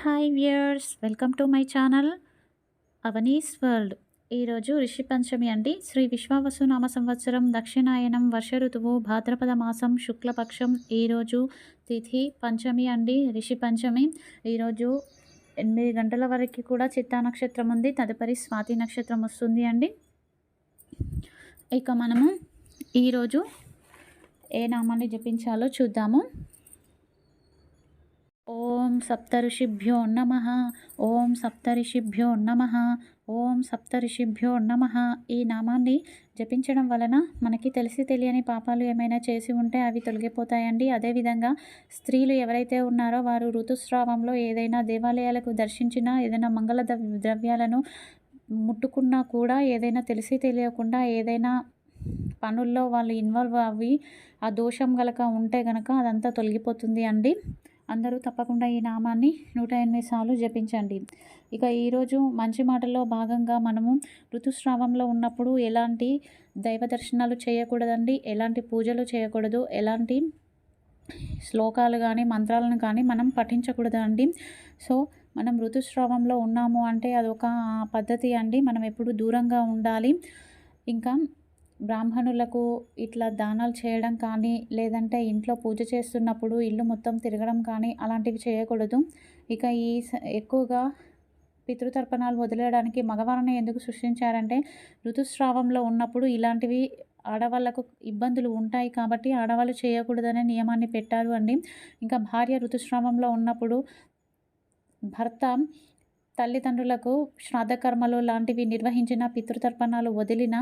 Hi viewers welcome to my channel Avani's world. ఈరోజు ఋషి పంచమి అండి. శ్రీ విశ్వావసునామ సంవత్సరం దక్షిణాయనం వర్ష ఋతువు భాద్రపద మాసం శుక్లపక్షం ఈరోజు తిథి పంచమి అండి. ఋషి పంచమి ఈరోజు ఎనిమిది గంటల వరకు కూడా చిత్తా నక్షత్రం ఉంది. తదుపరి స్వాతి నక్షత్రం వస్తుంది అండి. ఇక మనము ఈరోజు ఏ నామాన్ని జపించాలో చూద్దాము. ఓం సప్తఋషిభ్యో నమ. ఓం సప్తఋషిభ్యో నమ. ఓం సప్తఋషిభ్యో నమ. ఈ నామాన్ని జపించడం వలన మనకి తెలిసి తెలియని పాపాలు ఏమైనా చేసి ఉంటే అవి తొలగిపోతాయండి. అదేవిధంగా స్త్రీలు ఎవరైతే ఉన్నారో వారు ఋతుస్రావంలో ఏదైనా దేవాలయాలకు దర్శించినా ఏదైనా మంగళ ద్రవ్యాలను ముట్టుకున్నా కూడా ఏదైనా తెలిసి తెలియకుండా ఏదైనా పనుల్లో వాళ్ళు ఇన్వాల్వ్ అవి ఆ దోషం గలక ఉంటే గనక అదంతా తొలగిపోతుంది అండి. అందరూ తప్పకుండా ఈ నామాన్ని నూట ఎనిమిది సార్లు జపించండి. ఇక ఈరోజు మంచి మాటల్లో భాగంగా మనము ఋతుస్రావంలో ఉన్నప్పుడు ఎలాంటి దైవ దర్శనాలు చేయకూడదండి? ఎలాంటి పూజలు చేయకూడదు? ఎలాంటి శ్లోకాలు కానీ మంత్రాలను కానీ మనం పఠించకూడదండి. సో మనం ఋతుస్రావంలో ఉన్నాము అంటే అదొక పద్ధతి అండి. మనం ఎప్పుడు దూరంగా ఉండాలి. ఇంకా బ్రాహ్మణులకు ఇట్లా దానాలు చేయడం కానీ లేదంటే ఇంట్లో పూజ చేస్తున్నప్పుడు ఇల్లు మొత్తం తిరగడం కానీ అలాంటివి చేయకూడదు. ఇక ఈ స- ఎక్కువగా పితృతర్పణాలు వదిలేయడానికి మగవారిని ఎందుకు సృష్టించారంటే ఋతుస్రావంలో ఉన్నప్పుడు ఇలాంటివి ఆడవాళ్ళకు ఇబ్బందులు ఉంటాయి కాబట్టి ఆడవాళ్ళు చేయకూడదనే నియమాన్ని పెట్టారు అండి. ఇంకా భార్య ఋతుస్రావంలో ఉన్నప్పుడు భర్త తల్లిదండ్రులకు శ్రాద్ధకర్మలు లాంటివి నిర్వహించిన పితృతర్పణాలు వదిలిన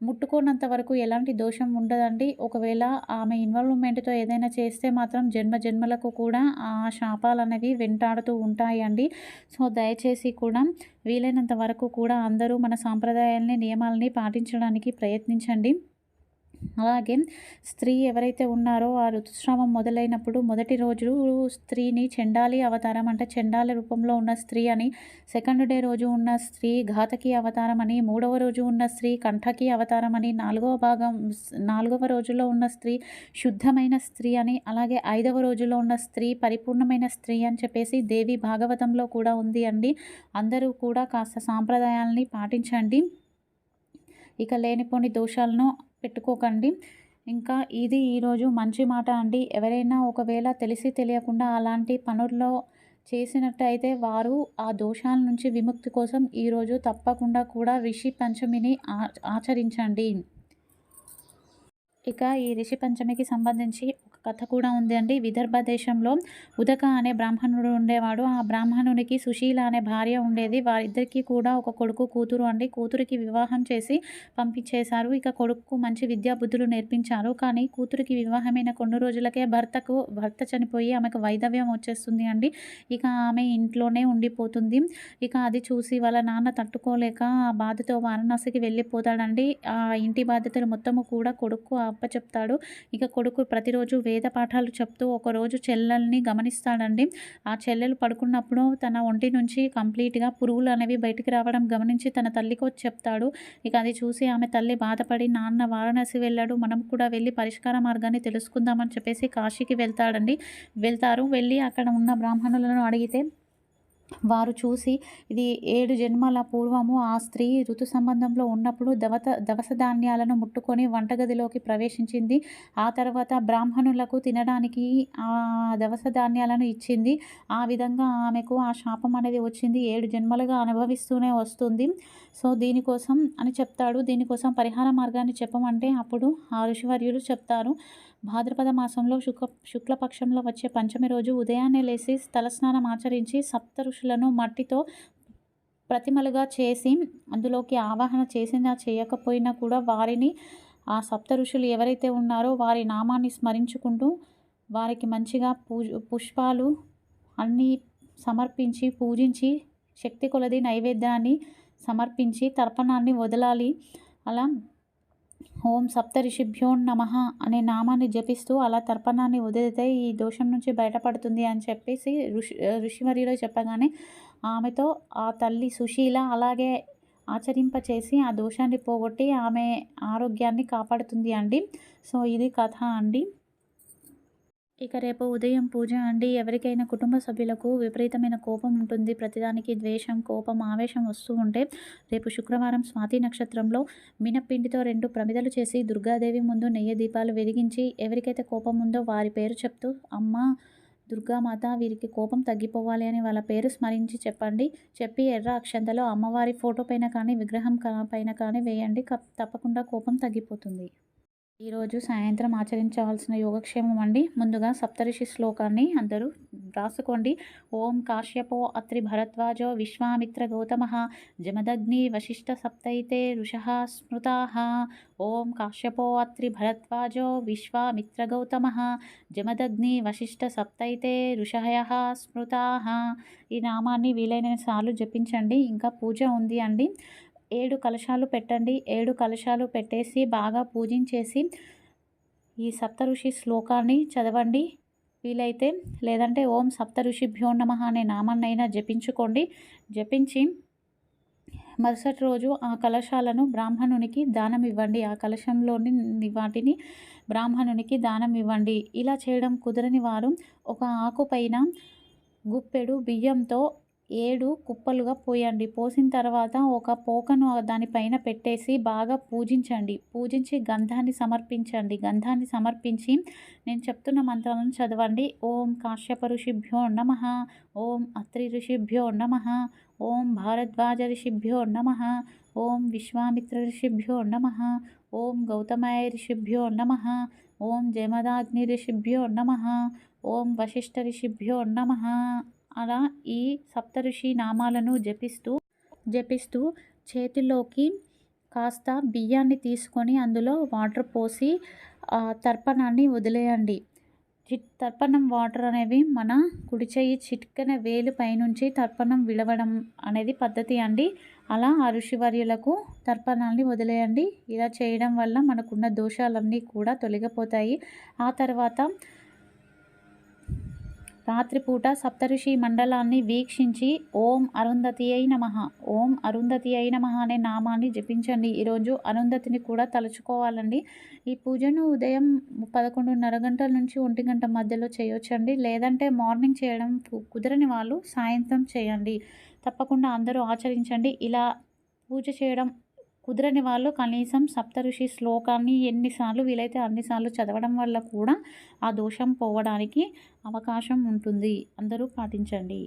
ముట్టుకోనంత వరకు ఎలాంటి దోషం ఉండదండి. ఒకవేళ ఆమె ఇన్వాల్వ్మెంట్తో ఏదైనా చేస్తే మాత్రం జన్మ జన్మలకు కూడా ఆ శాపాలు అనేవి వెంటాడుతూ ఉంటాయండి. సో దయచేసి కూడా వీలైనంత వరకు కూడా అందరూ మన సాంప్రదాయాల్ని నియమాలని పాటించడానికి ప్రయత్నించండి. అలాగే స్త్రీ ఎవరైతే ఉన్నారో ఆ ఋతుస్రావం మొదలైనప్పుడు మొదటి రోజు స్త్రీని చెండాలి అవతారం అంటే చెండాల రూపంలో ఉన్న స్త్రీ అని సెకండ్ డే రోజు ఉన్న స్త్రీ ఘాతకి అవతారం అని మూడవ రోజు ఉన్న స్త్రీ కంఠకి అవతారం అని నాలుగవ భాగం నాలుగవ రోజులో ఉన్న స్త్రీ శుద్ధమైన స్త్రీ అని అలాగే ఐదవ రోజులో ఉన్న స్త్రీ పరిపూర్ణమైన స్త్రీ అని చెప్పేసి దేవి భాగవతంలో కూడా ఉంది అండి. అందరూ కూడా కాస్త సాంప్రదాయాలని పాటించండి. ఇక లేనిపోని దోషాలను పెట్టుకోకండి. ఇంకా ఇది ఈరోజు మంచి మాట అండి. ఎవరైనా ఒకవేళ తెలిసి తెలియకుండా అలాంటి పనుల్లో చేసినట్టయితే వారు ఆ దోషాల నుంచి విముక్తి కోసం ఈరోజు తప్పకుండా కూడా రిషి పంచమిని ఆ- ఆచరించండి. ఇక ఈ రిషి పంచమికి సంబంధించి కథ కూడా ఉంది అండి. విదర్భ దేశంలో ఉదక అనే బ్రాహ్మణుడు ఉండేవాడు. ఆ బ్రాహ్మణునికి సుశీల అనే భార్య ఉండేది. వారిద్దరికీ కూడా ఒక కొడుకు కూతురు అండి. కూతురికి వివాహం చేసి పంపించేశారు. ఇక కొడుకు మంచి విద్యాబుద్ధులు నేర్పించారు. కానీ కూతురికి వివాహమైన కొన్ని రోజులకే భర్తకు భర్త చనిపోయి ఆమెకు వైధవ్యం వచ్చేస్తుంది అండి. ఇక ఆమె ఇంట్లోనే ఉండిపోతుంది. ఇక అది చూసి వాళ్ళ నాన్న తట్టుకోలేక ఆ బాధతో వారణాసికి వెళ్ళిపోతాడండి. ఆ ఇంటి బాధ్యతలు మొత్తము కూడా కొడుకు అప్ప చెప్తాడు ఇక కొడుకు ప్రతిరోజు వేద పాఠాలు చెప్తూ ఒకరోజు చెల్లెల్ని గమనిస్తాడండి. ఆ చెల్లెలు పడుకున్నప్పుడు తన ఒంటి నుంచి కంప్లీట్గా పురుగులు అనేవి బయటికి రావడం గమనించి తన తల్లికి వచ్చి చెప్తాడు. ఇక అది చూసి ఆమె తల్లి బాధపడి నాన్న వారణాసి వెళ్ళాడు మనం కూడా వెళ్ళి పరిష్కార మార్గాన్ని తెలుసుకుందామని చెప్పేసి కాశీకి వెళ్తాడండి. వెళ్తారు. వెళ్ళి అక్కడ ఉన్న బ్రాహ్మణులను అడిగితే వారు చూసి ఇది ఏడు జన్మల పూర్వము ఆ స్త్రీ ఋతు సంబంధంలో ఉన్నప్పుడు దవత దవస ధాన్యాలను ముట్టుకొని వంటగదిలోకి ప్రవేశించింది. ఆ తర్వాత బ్రాహ్మణులకు తినడానికి ఆ దవస ధాన్యాలను ఇచ్చింది. ఆ విధంగా ఆమెకు ఆ శాపం అనేది వచ్చింది. ఏడు జన్మలుగా అనుభవిస్తూనే వస్తుంది. సో దీనికోసం అని చెప్తాడు. దీనికోసం పరిహార మార్గాన్ని చెప్పమంటే అప్పుడు ఆ ఋషివర్యులు చెప్తారు. భాద్రపద మాసంలో శుక్ల శుక్లపక్షంలో వచ్చే పంచమి రోజు ఉదయాన్నే లేచి తలస్నానం ఆచరించి సప్త ఋషులను మట్టితో ప్రతిమలుగా చేసి అందులోకి ఆవాహన చేసినా చేయకపోయినా కూడా వారిని ఆ సప్త ఋషులు ఎవరైతే ఉన్నారో వారి నామాన్ని స్మరించుకుంటూ వారికి మంచిగా పూజ పుష్పాలు అన్నీ సమర్పించి పూజించి శక్తి కొలది నైవేద్యాన్ని సమర్పించి తర్పణాన్ని వదలాలి. అలా ఓం సప్తరిషిభ్యో నమ అనే నామాన్ని జపిస్తూ అలా తర్పణాన్ని వదిలితే ఈ దోషం నుంచి బయటపడుతుంది అని చెప్పేసి ఋషి ఋషిమరిలో చెప్పగానే ఆమెతో ఆ తల్లి సుశీల అలాగే ఆచరింపచేసి ఆ దోషాన్ని పోగొట్టి ఆమె ఆరోగ్యాన్ని కాపాడుతుంది అండి. సో ఇది కథ అండి. ఇక రేపు ఉదయం పూజ అండి. ఎవరికైనా కుటుంబ సభ్యులకు విపరీతమైన కోపం ఉంటుంది. ప్రతిదానికి ద్వేషం కోపం ఆవేశం వస్తూ ఉంటే రేపు శుక్రవారం స్వాతి నక్షత్రంలో మినప్పిండితో రెండు ప్రమిదలు చేసి దుర్గాదేవి ముందు నెయ్యి దీపాలు వెలిగించి ఎవరికైతే కోపం ఉందో వారి పేరు చెప్తూ అమ్మ దుర్గామాత వీరికి కోపం తగ్గిపోవాలి అని వాళ్ళ పేరు స్మరించి చెప్పండి. చెప్పి ఎర్ర అక్షంతలో అమ్మవారి ఫోటో పైన కానీ విగ్రహం కా- పైన కానీ వేయండి. తప్పకుండా కోపం తగ్గిపోతుంది. ఈరోజు సాయంత్రం ఆచరించవలసిన యోగక్షేమం అండి. ముందుగా సప్తరిషి శ్లోకాన్ని అందరూ రాసుకోండి. ఓం కాశ్యపో అత్రి భరద్వాజో విశ్వామిత్ర గౌతమ జమదగ్ని వశిష్ఠ సప్తైతే ఋష స్మృతా. ఓం కాశ్యపో అత్రి భరద్వాజో విశ్వామిత్ర గౌతమ జమదగ్ని వశిష్ఠ సప్తైతే ఋషయ స్మృతా. ఈ నామాన్ని వీలైన సార్లు జపించండి. ఇంకా పూజ ఉంది అండి. ఏడు కలశాలు పెట్టండి. ఏడు కలశాలు పెట్టేసి బాగా పూజించేసి ఈ సప్త ఋషి శ్లోకాన్ని చదవండి. వీలైతే లేదంటే ఓం సప్త భ్యో నమ అనే నామాన్నైనా జపించుకోండి. జపించి మరుసటి రోజు ఆ కలశాలను బ్రాహ్మణునికి దానం ఇవ్వండి. ఆ కలశంలోని వాటిని బ్రాహ్మణునికి దానం ఇవ్వండి. ఇలా చేయడం కుదరని వారు ఒక ఆకు పైన గుప్పెడు బియ్యంతో ఏడు కుప్పలుగా పోయండి. పోసిన తర్వాత ఒక పోకను దానిపైన పెట్టేసి బాగా పూజించండి. పూజించి గంధాన్ని సమర్పించండి. గంధాన్ని సమర్పించి నేను చెప్తున్న మంత్రాలను చదవండి. ఓం కాశ్యప ఋషిభ్యో నమ. ఓం అత్రి ఋషిభ్యో నమ. ఓం భారద్వాజ ఋషిభ్యో నమ. ఓం విశ్వామిత్ర ఋషిభ్యో నమ. ఓం గౌతమాయ ఋషిభ్యో నమ. ఓం జమదాగ్ని ఋషిభ్యో నమ. ఓం వశిష్ఠ ఋషిభ్యో నమ. అలా ఈ సప్తఋషి నామాలను జపిస్తూ జపిస్తూ చేతిలోకి కాస్త బియ్యాన్ని తీసుకొని అందులో వాటర్ పోసి తర్పణాన్ని వదిలేయండి. చిట్ తర్పణం వాటర్ అనేవి మన కుడి చెయ్యి చిట్కన వేలు పైనుంచి తర్పణం విడవడం అనేది పద్ధతి అండి. అలా ఆ ఋషివర్యులకు తర్పణాన్ని వదిలేయండి. ఇలా చేయడం వల్ల మనకున్న దోషాలన్నీ కూడా తొలగిపోతాయి. ఆ తర్వాత రాత్రిపూట సప్తఋషి మండలాన్ని వీక్షించి ఓం అరుంధతి అయి నమ. ఓం అరుంధతి అయి నమ అనే నామాన్ని జపించండి. ఈరోజు అరుంధతిని కూడా తలుచుకోవాలండి. ఈ పూజను ఉదయం పదకొండున్నర గంటల నుంచి ఒంటి గంట మధ్యలో చేయొచ్చండి. లేదంటే మార్నింగ్ చేయడం కుదరని వాళ్ళు సాయంత్రం చేయండి. తప్పకుండా అందరూ ఆచరించండి. ఇలా పూజ చేయడం కుదరని వాళ్ళు కనీసం సప్తఋషి శ్లోకాన్ని ఎన్నిసార్లు వీలైతే అన్నిసార్లు చదవడం వల్ల కూడా ఆ దోషం పోవడానికి అవకాశం ఉంటుంది. అందరూ పాటించండి.